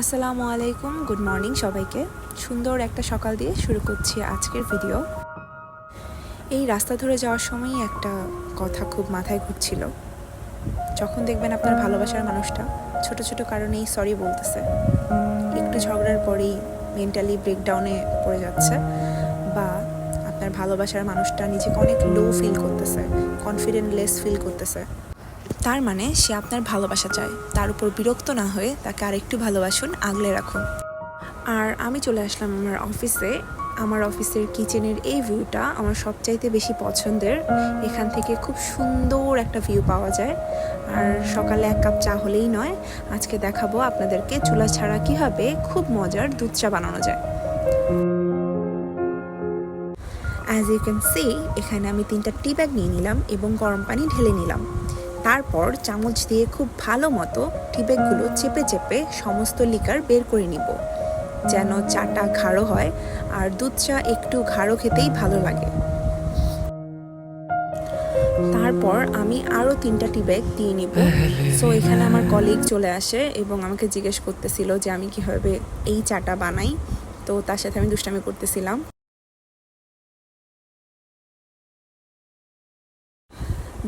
আসসালামু আলাইকুম, good morning সবাইকে। সুন্দর একটা সকাল দিয়ে শুরু করছি আজকের ভিডিও। এই রাস্তা ধরে যাওয়ার সময়ই একটা কথা খুব মাথায় ঘুরছিল। যখন দেখবেন আপনার ভালোবাসার মানুষটা, ছোট ছোট কারণেই সরি বলতেছে। একটু ঝগড়ার পরেই মেন্টালি ব্রেকডাউনে পড়ে যাচ্ছে বা আপনার ভালোবাসার মানুষটা নিজেকে অনেক লো ফিল করতেছে কনফিডেন্ট লেস ফিল করতেছে। তার মানে সে আপনার ভালোবাসা চায়। তার উপর বিরক্ত না হয়ে তাকে আরেকটু ভালোবাসুন, আগলে রাখুন। আর আমি চলে আসলাম আমার অফিসে। আমার অফিসের কিচেনের এই ভিউটা আমার সবচাইতে বেশি পছন্দের। এখান থেকে খুব সুন্দর একটা ভিউ পাওয়া যায়। আর সকালে এক কাপ চা হলেই নয়, আজকে দেখাবো আপনাদেরকে চুলা ছাড়া কীভাবে খুব মজার দুধ চা বানানো যায়। অ্যাজ ইউ ক্যান সি এখানে আমি তিনটা টি ব্যাগ নিয়ে নিলাম এবং গরম পানি ঢেলে নিলাম। তারপর চামচ দিয়ে খুব ভালো মতো টি ব্যাগগুলো চেপে চেপে সমস্ত লিকার বের করে নিব। যেন চাটা ঘাড়ো হয় আর দুধ চা একটু ঘাড়ো খেতেই ভালো লাগে। তারপর আমি আরও তিনটা টি ব্যাগ দিয়ে নিব। সো এখানে আমার কলিগ চলে আসে এবং আমাকে জিজ্ঞেস করতেছিল যে আমি কীভাবে এই চাটা বানাই। তো তার সাথে আমি দুষ্টামি করতেছিলাম।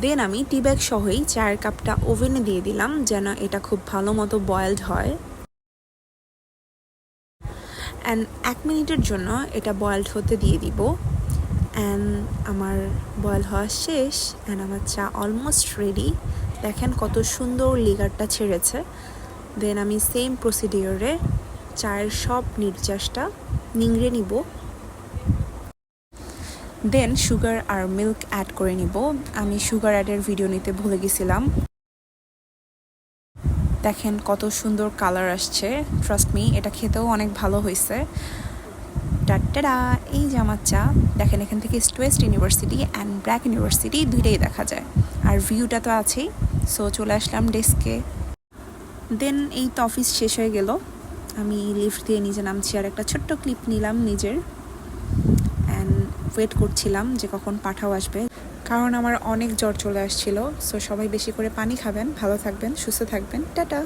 দেন আমি টি ব্যাগ সহই চায়ের কাপটা ওভেনে দিয়ে দিলাম যেন এটা খুব ভালো মতো বয়েলড হয়। অ্যান্ড এক মিনিটের জন্য এটা বয়েলড হতে দিয়ে দিব। অ্যান্ড আমার বয়েল হওয়া শেষ। অ্যান্ড আমার চা অলমোস্ট রেডি দেখেন কত সুন্দর লিগারটা ছেড়েছে। দেন আমি সেম প্রসিডিওরে চায়ের সব নির্যাসটা নিংড়ে নিব। দেন সুগার আর মিল্ক অ্যাড করে নিব। আমি সুগার অ্যাডের ভিডিও নিতে ভুলে গেছিলাম। দেখেন কত সুন্দর কালার আসছে। ট্রাস্ট মি এটা খেতেও অনেক ভালো হয়েছে। টাটা এই জামার চা। দেখেন এখান থেকে East West University and BRAC University দুইটাই দেখা যায়। আর ভিউটা তো আছেই। সো চলে আসলাম ডেস্কে দেন এই তো অফিস শেষ হয়ে গেল। আমি লিফট দিয়ে নিজে নামছি আর একটা ছোট্ট ক্লিপ নিলাম নিজের। ওয়েট করছিলাম যে কখন পাঠাও আসবে। কারণ আমার অনেক জ্বর চলে আসছিল সো সবাই বেশি করে পানি খাবেন, ভালো থাকবেন, সুস্থ থাকবেন, টাটা।